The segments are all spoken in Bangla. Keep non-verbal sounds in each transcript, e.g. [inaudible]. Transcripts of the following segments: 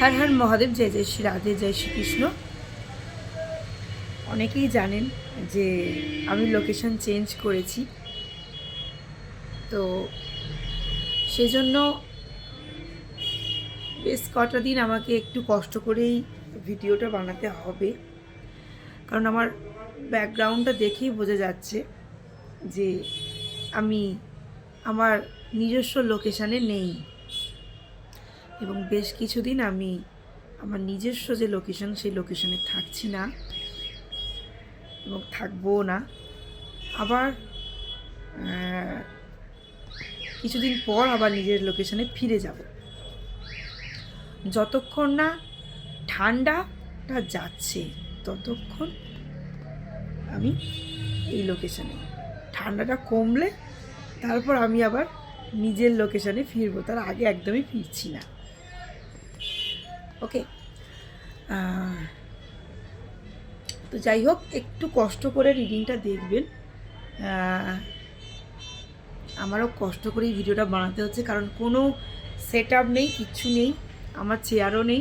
হর হর মহাদেব, জয় জয় শ্রী রাধে, জয় শ্রীকৃষ্ণ অনেকেই জানেন যে আমি লোকেশন চেঞ্জ করেছি। তো সেজন্য বেশ কটা দিন আমাকে একটু কষ্ট করেই ভিডিওটা বানাতে হবে। কারণ আমার ব্যাকগ্রাউন্ডটা দেখেই বোঝা যাচ্ছে যে আমি আমার নিজস্ব লোকেশানে নেই। এবং বেশ কিছুদিন আমি আমার নিজস্ব যে লোকেশন সেই লোকেশনে থাকছি না এবং থাকবও না। আবার কিছুদিন পর আবার নিজের লোকেশনে ফিরে যাব। যতক্ষণ না ঠান্ডাটা যাচ্ছে, ততক্ষণ আমি এই লোকেশনে ঠান্ডাটা কমলে তারপর আমি আবার নিজের লোকেশনে ফিরবো, তার আগে একদমই ফিরছি না। ওকে? তো যাই হোক, একটু কষ্ট করে রিডিংটা দেখবেন। আমারও কষ্ট করেই ভিডিওটা বানাতে হচ্ছে, কারণ কোনো সেট আপ নেই, কিচ্ছু নেই, আমার চেয়ারও নেই।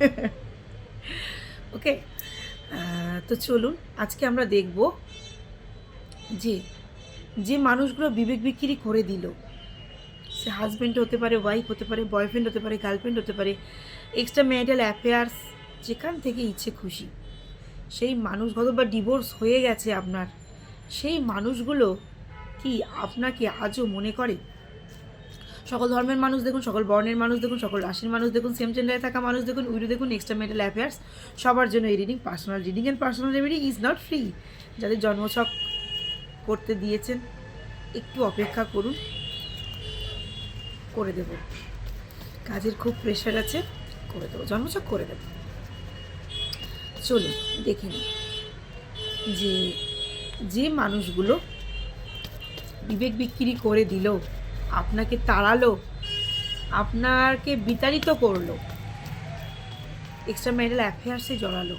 [laughs] ওকে? তো চলুন, আজকে আমরা দেখব যে যে মানুষগুলো বিবেক বিক্রি করে দিল, সে হাজব্যান্ড হতে পারে ওয়াইফ হতে পারে বয়ফ্রেন্ড হতে পারে গার্লফ্রেন্ড হতে পারে এক্সট্রা ম্যারিটাল অ্যাফেয়ার্স যেখান থেকে ইচ্ছে খুশি। সেই মানুষগত বা ডিভোর্স হয়ে গেছে আপনার। সেই মানুষগুলো কি আপনাকে আজও মনে করে? সকল ধর্মের মানুষ দেখুন, সকল বর্ণের মানুষ দেখুন, সকল রাশির মানুষ দেখুন সেম জেন্ডারে থাকা মানুষ দেখুন, উইডো দেখুন এক্সট্রা মেন্টাল অ্যাফেয়ার্স সবার জন্য এই reading personal reading and personal remedy is not free যাদের জন্মছক করতে দিয়েছেন, একটু অপেক্ষা করুন, করে দেব। কাজের খুব প্রেশার আছে। করে দেবো, জন্মছক করে দেবো। চলুন, দেখে নিই যে যে মানুষগুলো বিবেক বিক্রি করে দিল, আপনাকে তাড়ালো, আপনাকে বিতাড়িত করল এক্সট্রা ম্যারিটাল অ্যাফেয়ার্সে জড়ালো,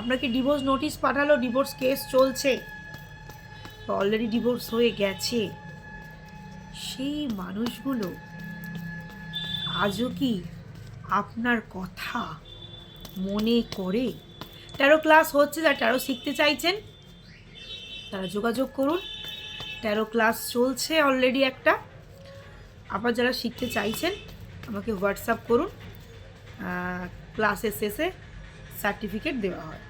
আপনাকে ডিভোর্স নোটিশ পাঠালো ডিভোর্স কেস চলছে অলরেডি ডিভোর্স হয়ে গেছে, সেই মানুষগুলো আজও কি আপনার কথা মনে করে ট্যারো ক্লাস হচ্ছে যা ট্যারো শিখতে চাইছেন, তারা যোগাযোগ করুন। ট্যারো ক্লাস চলছে অলরেডি একটা। আবার যারা শিখতে চাইছেন, আমাকে হোয়াটসঅ্যাপ করুন। ক্লাসের শেষে সার্টিফিকেট দেওয়া হয়।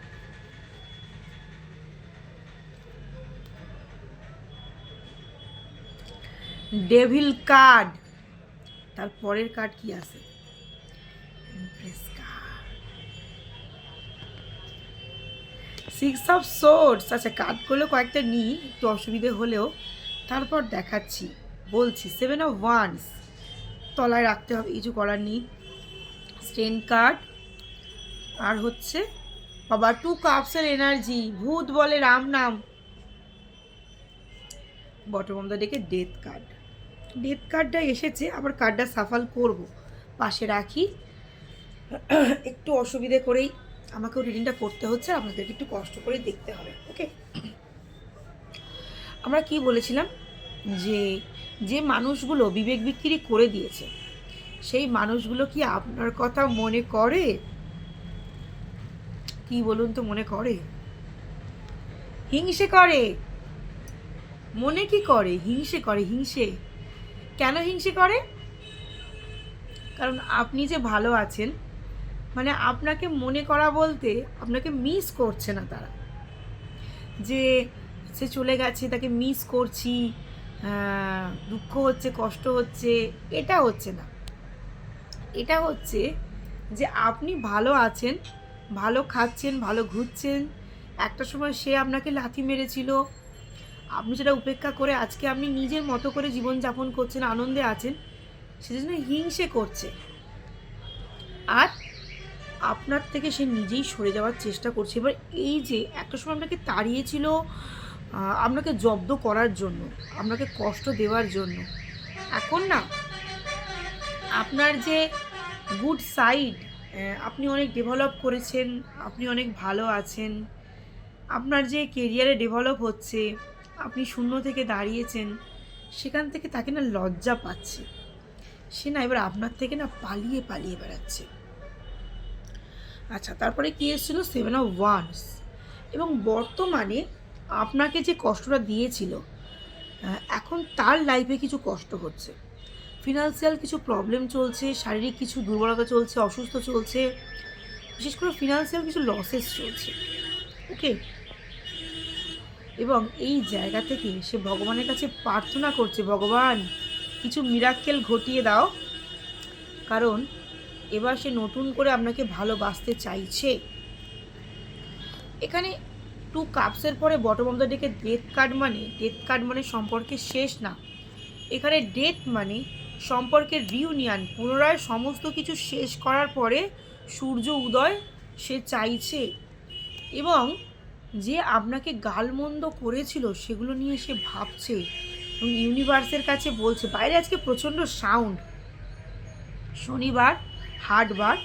ডেভিল কার্ড তার পরের কার্ড কি আছে? সিক্স অফ সোর্স আচ্ছা কার্ডগুলো কয়েকটা নিই, একটু অসুবিধে হলেও। তারপর দেখাচ্ছি। বলছি সেভেন অফ ওয়ান্স তলায় রাখতে হবে কিছু করার নেই স্টেন কার্ড আর হচ্ছে, বাবা টু কাপসের এনার্জি ভূত বলে রাম নাম। Bottom of the deck death card death কার্ডটা এসেছে, আবার কার্ডটা সাফাল করব। পাশে রাখি। একটু অসুবিধে করেই আমাকেও রিডিংটা করতে হচ্ছে, আপনাদেরকে একটু কষ্ট করে দেখতে হবে ওকে আমরা কি বলেছিলাম? যে যে মানুষগুলো বিবেক বিক্রি করে দিয়েছে, সেই মানুষগুলো কি আপনার কথা মনে করে? কি বলুন তো মনে করে? হিংসে করে। মনে কি করে? হিংসে করে, হিংসে। কেন হিংসে করে? কারণ আপনি যে ভালো আছেন মানে আপনাকে মনে করা বলতে আপনাকে মিস করছে না তারা। যে সে চলে গেছে, তাকে মিস করছি দুঃখ হচ্ছে, কষ্ট হচ্ছে, এটা হচ্ছে না। এটা হচ্ছে যে আপনি ভালো আছেন, ভালো খাচ্ছেন, ভালো ঘুরছেন, একটা সময় সে আপনাকে লাথি মেরেছিল। আপনি সেটা উপেক্ষা করে আজকে আপনি নিজের মতো করে জীবনযাপন করছেন, আনন্দে আছেন, সেজন্য হিংসে করছে। আর আপনার থেকে সে নিজেই সরে যাওয়ার চেষ্টা করছে। এবার এই যে একটা সময় আপনাকে তাড়িয়েছিল আপনাকে জব্দ করার জন্য, আপনাকে কষ্ট দেওয়ার জন্য, এখন না আপনার যে গুড সাইড আপনি অনেক ডেভেলপ করেছেন, আপনি অনেক ভালো আছেন, আপনার যে কেরিয়ারে ডেভেলপ হচ্ছে, আপনি শূন্য থেকে দাঁড়িয়েছেন, সেখান থেকে তাকে না লজ্জা পাচ্ছে। সে না এবার আপনার থেকে না পালিয়ে পালিয়ে বেড়াচ্ছে। আচ্ছা তারপরে কী এসেছিল? সেভেন অফ ওয়ান্স এবং বর্তমানে আপনাকে যে কষ্টটা দিয়েছিল এখন তার লাইফে কিছু কষ্ট হচ্ছে। ফিনান্সিয়াল কিছু প্রবলেম চলছে, শারীরিক কিছু দুর্বলতা চলছে, অসুস্থ চলছে। বিশেষ করে ফিনান্সিয়াল কিছু লসেস চলছে। ওকে এবং এই জায়গা থেকে সে ভগবানের কাছে প্রার্থনা করছে, ভগবান, কিছু মিরাক্কেল ঘটিয়ে দাও। কারণ এবার সে নতুন করে আপনাকে ভালোবাসতে চাইছে। এখানে টু কাপসের পরে bottom of the deck death card মানে ডেথ কার্ড মানে সম্পর্কের শেষ না। এখানে ডেথ মানে সম্পর্কের রিউনিয়ন পুনরায় সমস্ত কিছু শেষ করার পরে সূর্য উদয় সে চাইছে। এবং যে আপনাকে গালমন্দ করেছিল, সেগুলো নিয়ে সে ভাবছে এবং ইউনিভার্সের কাছে বলছে, বাইরে আজকে প্রচণ্ড সাউন্ড শনিবার হাটবার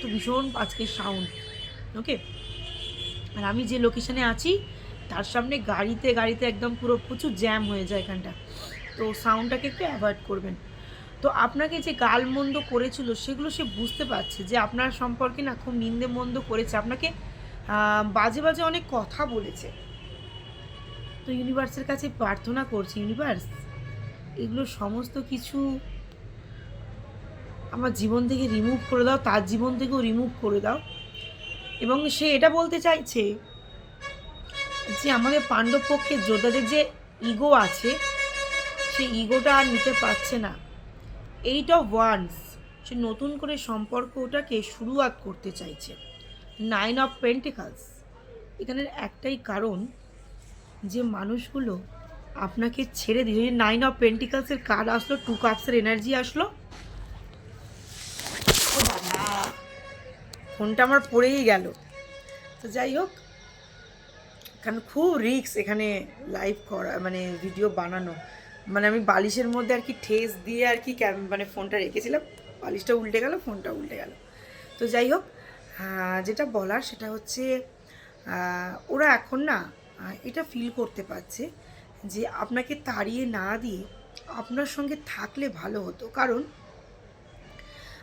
তো ভীষণ আজকে সাউন্ড ওকে আর আমি যে লোকেশনে আছি, তার সামনে গাড়িতে গাড়িতে একদম পুরো প্রচুর জ্যাম হয়ে যায় এখানটা। তো সাউন্ডটাকে একটু অ্যাভয়েড করবেন। তো আপনাকে যে গালমন্দ করেছিল, সেগুলো সে বুঝতে পারছে যে আপনার সম্পর্কে না খুব নিন্দে মন্দ করেছে। আপনাকে বাজে বাজে অনেক কথা বলেছে। তো ইউনিভার্সের কাছে প্রার্থনা করছি ইউনিভার্স এগুলো সমস্ত কিছু আমার জীবন থেকে রিমুভ করে দাও, তার জীবন থেকেও রিমুভ করে দাও। এবং সে এটা বলতে চাইছে যে আমাদের পাণ্ডব পক্ষে যোদ্ধাদের যে ইগো আছে সেই ইগোটা আর নিতে পারছে না। এইট অফ ওয়ান্স সে নতুন করে সম্পর্কটাকে শুরুয়াত করতে চাইছে। নাইন অফ পেন্টিকালস এখানের একটাই কারণ যে মানুষগুলো আপনাকে ছেড়ে দিয়ে নাইন অফ পেন্টিকালসের কার্ড আসলো টু কাপসের এনার্জি আসলো। ফোনটা আমার পড়েই গেল। তো যাই হোক, কারণ খুব রিস্ক এখানে লাইভ করা মানে ভিডিও বানানো। মানে আমি বালিশের মধ্যে আর কি ঠেস দিয়ে আর কি মানে ফোনটা রেখেছিলাম। বালিশটা উল্টে গেল, ফোনটা উল্টে গেল। তো যাই হোক যেটা বলার সেটা হচ্ছে ওরা এখন না এটা ফিল করতে পারছে যে আপনাকে তাড়িয়ে না দিয়ে আপনার সঙ্গে থাকলে ভালো হতো। কারণ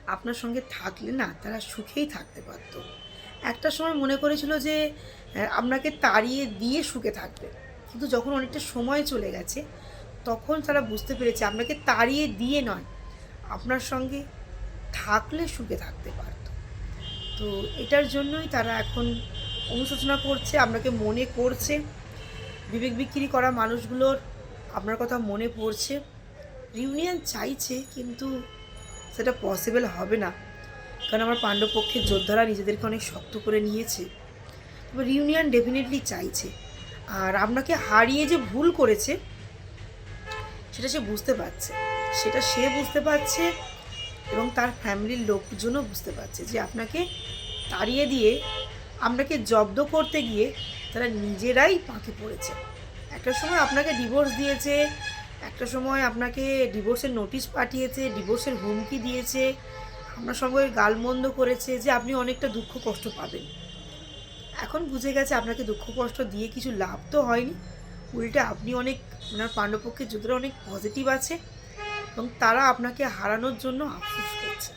আপনার সঙ্গে থাকলে না তারা সুখেই থাকতে পারত। একটা সময় মনে করেছিল যে আপনাকে তাড়িয়ে দিয়ে সুখে থাকবে। কিন্তু যখন অনেকটা সময় চলে গেছে, তখন তারা বুঝতে পেরেছে আপনাকে তাড়িয়ে দিয়ে নয়, আপনার সঙ্গে থাকলে সুখে থাকতে পারত। তো এটার জন্যই তারা এখন অনুশোচনা করছে, আপনাকে মনে করছে। বিবেক বিক্রি করা মানুষগুলোর আপনার কথা মনে পড়ছে। রিউনিয়ন চাইছে, কিন্তু সেটা পসিবল হবে না। কারণ আমার পাণ্ডবপক্ষের যোদ্ধারা নিজেদেরকে অনেক শক্ত করে নিয়েছে। তবে রিউনিয়ন ডেফিনেটলি চাইছে। আর আপনাকে হারিয়ে যে ভুল করেছে, সেটা সে বুঝতে পারছে। সেটা সে বুঝতে পারছে এবং তার ফ্যামিলির লোকজনও বুঝতে পারছে যে আপনাকে তাড়িয়ে দিয়ে আপনাকে জব্দ করতে গিয়ে তারা নিজেরাই পাঁকে পড়েছে। একটা সময় আপনাকে ডিভোর্স দিয়েছে একটা সময় আপনাকে ডিভোর্সের নোটিশ পাঠিয়েছে ডিভোর্সের হুমকি দিয়েছে, আপনার সঙ্গে গালমন্দ করেছে যে আপনি অনেকটা দুঃখ কষ্ট পাবেন। এখন বুঝে গেছে আপনাকে দুঃখ কষ্ট দিয়ে কিছু লাভ তো হয়নি। উল্টে আপনি অনেক, ওনার পাণ্ডবপক্ষের যুদ্ধরা অনেক পজিটিভ আছে এবং তারা আপনাকে হারানোর জন্য আফসোস করছে।